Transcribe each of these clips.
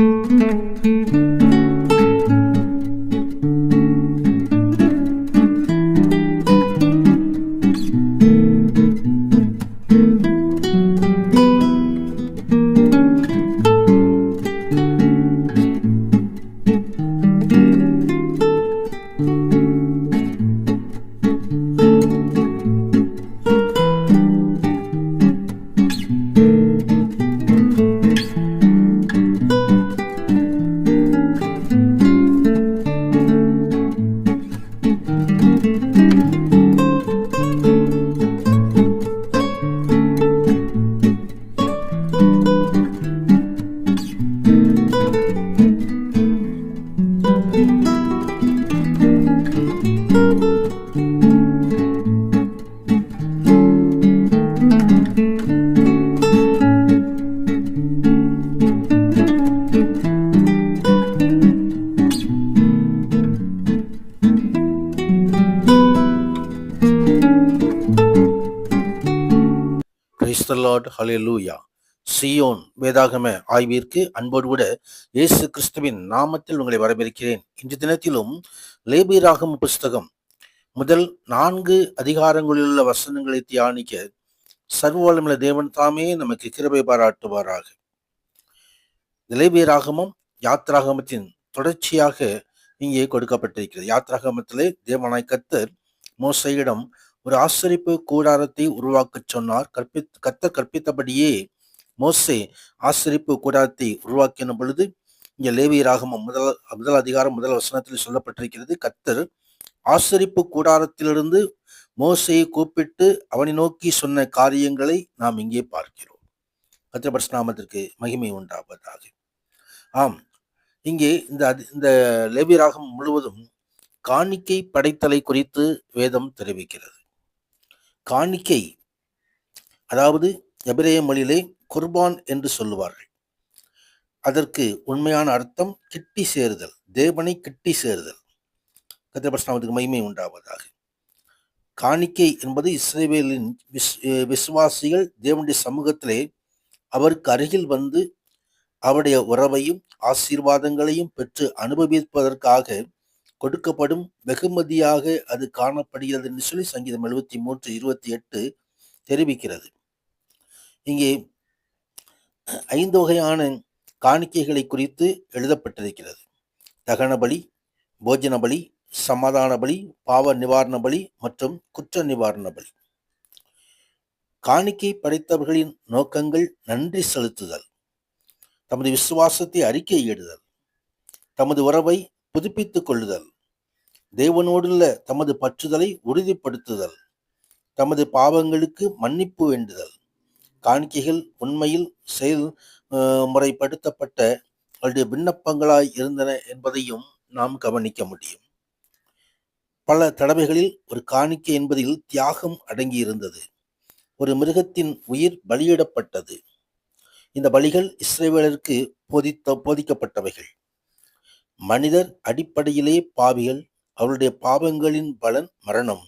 う。கிறிஸ்தலாட் ஹalleluya Zion வேதாகம ஆய்விற்கு அன்போடு கூட இயேசு கிறிஸ்துவின் நாமத்தில் உங்களை வரவேற்கிறேன். இன்று தினத்திலும் லேபியராகம் புஸ்தகம் முதல் நான்கு அதிகாரங்களிலுள்ள வசனங்களை தியானிக்க சர்வவல்லமுள்ள தேவன் தாமே நமக்கு கிருபை பாராட்டுவாராக. லேபிராகமும் யாத்ராகமத்தின் தொடர்ச்சியாக இங்கே கொடுக்கப்பட்டிருக்கிறது. யாத்ராகமத்திலே தேவனாய் கத்தர் மோசையிடம் ஒரு ஆசரிப்பு கூடாரத்தை உருவாக்கச் சொன்னார். கற்பி கத்த கற்பித்தபடியே மோசே ஆசரிப்பு கூடாரத்தை உருவாக்கின பொழுது இங்கே லேவிய ராகமம் முதல் முதல் அதிகாரம் முதல் வசனத்தில் சொல்லப்பட்டிருக்கிறது கத்தர் ஆசரிப்பு கூடாரத்திலிருந்து மோசையை கூப்பிட்டு அவனை நோக்கி சொன்ன காரியங்களை நாம் இங்கே பார்க்கிறோம். கத்திர நாமத்திற்கு மகிமை உண்டாவதாக. ஆம் இங்கே இந்த அதி- இந்த லேவிய ராகம் முழுவதும் காணிக்கை படைத்தலை குறித்து வேதம் தெரிவிக்கிறது. காணிக்கை. அதாவது எபிரேய மொழியிலே குர்பான் என்று சொல்லுவார்கள். அதற்கு உண்மையான அர்த்தம் கிட்டி சேருதல் தேவனை கிட்டி சேருதல் கத்திரபட்சநாமத்துக்கு மகிமை உண்டாவதாக. காணிக்கை என்பது இஸ்ரேவேலின் விஸ் விசுவாசிகள் தேவனுடைய சமூகத்திலே அவருக்கு அருகில் வந்து அவருடைய உறவையும் ஆசீர்வாதங்களையும் பெற்று அனுபவிப்பதற்காக கொடுக்கப்படும் வெகுமதியாக அது காணப்படுகிறது என்று சொல்லி சங்கீதம் எழுபத்தி மூன்று இருபத்தி எட்டு தெரிவிக்கிறது. இங்கே ஐந்து வகையான காணிக்கைகளை குறித்து எழுதப்பட்டிருக்கிறது. தகன பலி போஜன பலி சமாதான பலி பாவ நிவாரண பலி மற்றும் குற்ற நிவாரண பலி காணிக்கை படைத்தவர்களின் நோக்கங்கள் நன்றி செலுத்துதல் தமது விசுவாசத்தை அறிக்கையிடுதல் தமது உறவை புதுப்பித்துக் கொள்ளுதல் தேவனோடுள்ள தமது பற்றுதலை உறுதிப்படுத்துதல். தமது பாவங்களுக்கு மன்னிப்பு வேண்டுதல். காணிக்கைகள் உண்மையில் செயல் முறைப்படுத்தப்பட்ட அவருடைய விண்ணப்பங்களாய் இருந்தன என்பதையும் நாம் கவனிக்க முடியும். பல தடவைகளில் ஒரு காணிக்கை என்பதில் தியாகம் அடங்கியிருந்தது. ஒரு மிருகத்தின் உயிர் பலியிடப்பட்டது. இந்த பலிகள் இஸ்ரேவேலருக்கு போதித்த போதிக்கப்பட்டவைகள். மனிதர் அடிப்படையிலே பாவிகள் அவருடைய பாவங்களின் பலன் மரணம்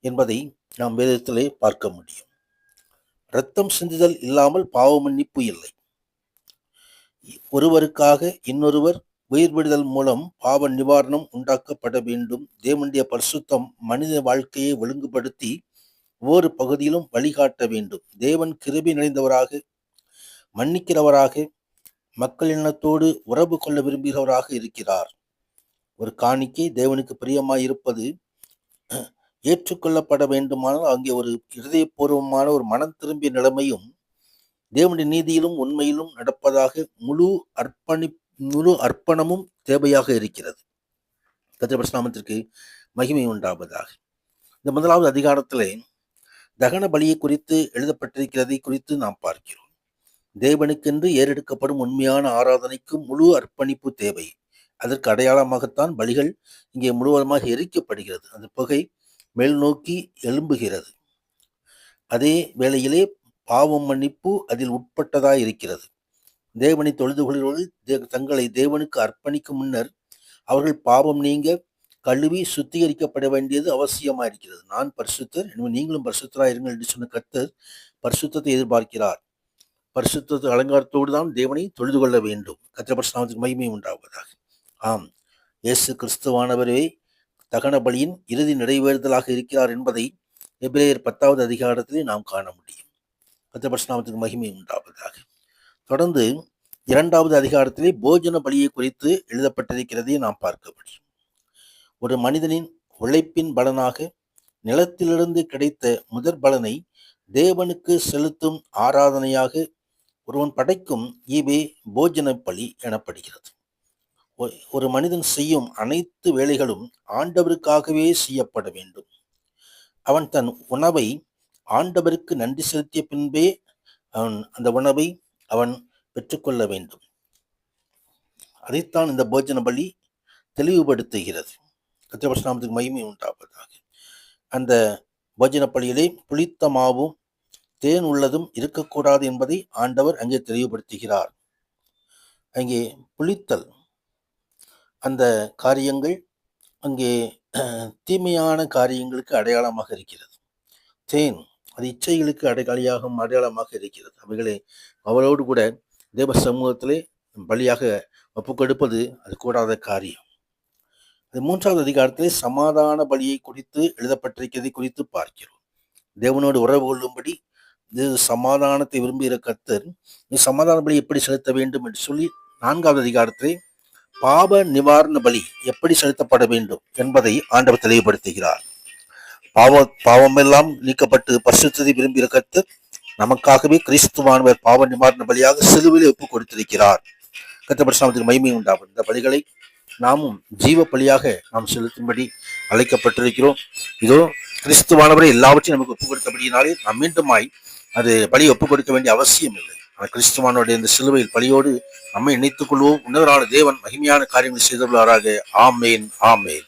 என்பதை நாம் வேதத்திலே பார்க்க முடியும். இரத்தம் சிந்துதல் இல்லாமல் பாவ மன்னிப்பு இல்லை. ஒருவருக்காக இன்னொருவர் உயிர் விடுதல் மூலம் பாவ நிவாரணம் உண்டாக்கப்பட வேண்டும். தேவனுடைய பரிசுத்தம் மனித வாழ்க்கையை ஒழுங்குபடுத்தி ஒவ்வொரு பகுதியிலும் வழிகாட்ட வேண்டும். தேவன் கிருபி நிறைந்தவராக மன்னிக்கிறவராக மக்களினத்தோடு உறவு கொள்ள விரும்புகிறவராக இருக்கிறார். ஒரு காணிக்கை தேவனுக்கு பிரியமாய் இருப்பது ஏற்றுக்கொள்ளப்பட வேண்டுமானால் அங்கே ஒரு இருதயபூர்வமான ஒரு மனம் திரும்பிய நிலைமையும் தேவனுடைய நீதியிலும் உண்மையிலும் நடப்பதாக முழு அர்ப்பணி முழு அர்ப்பணமும் தேவையாக இருக்கிறது. கத்திரபட்சநாமத்திற்கு மகிமை உண்டாவதாக. இந்த முதலாவது அதிகாரத்திலே தகன பலியை குறித்து எழுதப்பட்டிருக்கிறதை குறித்து நாம் பார்க்கிறோம். தேவனுக்கென்று ஏறெடுக்கப்படும் உண்மையான ஆராதனைக்கு முழு அர்ப்பணிப்பு தேவை. அதற்கு அடையாளமாகத்தான் பலிகள் இங்கே முழுவதுமாக எரிக்கப்படுகிறது. அந்த புகை மேல் நோக்கி எழும்புகிறது. அதே வேளையிலே பாவம் மன்னிப்பு அதில் உட்பட்டதாய் இருக்கிறது. தேவனை தொழுது கொள்கிறவர்கள் தே- தங்களை தேவனுக்கு அர்ப்பணிக்கும் முன்னர் அவர்கள் பாவம் நீங்க கழுவி சுத்திகரிக்கப்பட வேண்டியது அவசியமாக இருக்கிறது நான் பரிசுத்தர் எனவே நீங்களும் பரிசுத்தராய் இருங்கள் என்று சொன்ன கர்த்தர் பரிசுத்தத்தை எதிர்பார்க்கிறார். பரிசுத்த அலங்காரத்தோடு தான் தேவனை தொழுது கொள்ள வேண்டும் கத்திரபரிசுநாமத்துக்கு மகிமை உண்டாவதாக. ஆம். இயேசு கிறிஸ்துவானவரே தகன பலியின் இறுதி நிறைவேறுதலாக இருக்கிறார் என்பதை எபிரேயர் பத்தாவது அதிகாரத்திலே நாம் காண முடியும். கத்திரபரிசுநாமத்துக்கு மகிமை உண்டாவதாக. தொடர்ந்து இரண்டாவது அதிகாரத்திலே போஜன பலியை குறித்து எழுதப்பட்டிருக்கிறதை நாம் பார்க்க முடியும். ஒரு மனிதனின் உழைப்பின் பலனாக நிலத்திலிருந்து கிடைத்த முதற் பலனை தேவனுக்கு செலுத்தும் ஆராதனையாக ஒருவன் படைக்கும் ஈவே போஜன பலி எனப்படுகிறது ஒரு மனிதன் செய்யும் அனைத்து வேலைகளும் ஆண்டவருக்காகவே செய்யப்பட வேண்டும். அவன் தன் உணவை ஆண்டவருக்கு நன்றி செலுத்திய பின்பே அவன் அந்த உணவை அவன் பெற்றுக்கொள்ள வேண்டும். அதைத்தான் இந்த போஜன பலி தெளிவுபடுத்துகிறது கத்திரபட்சநாமத்துக்கு மகிமை உண்டாவதாக. அந்த போஜன பலியிலே புளித்த மாவும் தேன் உள்ளதும் இருக்கக்கூடாது என்பதை ஆண்டவர் அங்கே தெளிவுபடுத்துகிறார். அங்கே புளித்தல். அந்த காரியங்கள் அங்கே தீமையான காரியங்களுக்கு அடையாளமாக இருக்கிறது. தேன் அது இச்சைகளுக்கு அடையாளியாக அடையாளமாக இருக்கிறது. அவைகளை அவளோடு கூட தேவ சமூகத்திலே பலியாக ஒப்புக்கொடுப்பது அது கூடாத காரியம். அது மூன்றாவது அதிகாரத்திலே சமாதான பலியை குறித்து எழுதப்பட்டிருக்கிறதை குறித்து பார்க்கிறோம். தேவனோடு உறவு கொள்ளும்படி இது சமாதானத்தை விரும்புகிற கர்த்தர் நீ சமாதான பலி எப்படி செலுத்த வேண்டும் என்று சொல்லி நான்காவது அதிகாரத்தை பாவ நிவாரண பலி எப்படி செலுத்தப்பட வேண்டும் என்பதை ஆண்டவர் தெளிவுபடுத்துகிறார். பாவ பாவமெல்லாம் நீக்கப்பட்டு பரிசுத்தத்தை விரும்புகிற கர்த்தர் நமக்காகவே கிறிஸ்துவானவர் பாவ நிவாரண பலியாக சிலுவையில் ஒப்பு கொடுத்திருக்கிறார். கத்தபரிசுநாமத்துக்கு மகிமை உண்டாகும் இந்த பலிகளை நாமும் ஜீவ பலியாக நாம் செலுத்தும்படி அழைக்கப்பட்டிருக்கிறோம். இதோ கிறிஸ்துவானவரை எல்லாவற்றையும் நமக்கு ஒப்புக் கொடுத்தபடியினாலே நாம் மீண்டுமாய் அது பலி ஒப்புக் கொடுக்க வேண்டிய அவசியம் இல்லை ஆனால் கிறிஸ்துவானுடைய இந்த சிலுவையில் பலியோடு நம்மை இணைத்துக் கொள்வோம். உன்னதரான தேவன் மகிமையான காரியங்களை செய்துள்ளாராக ஆமேன் ஆமேன்.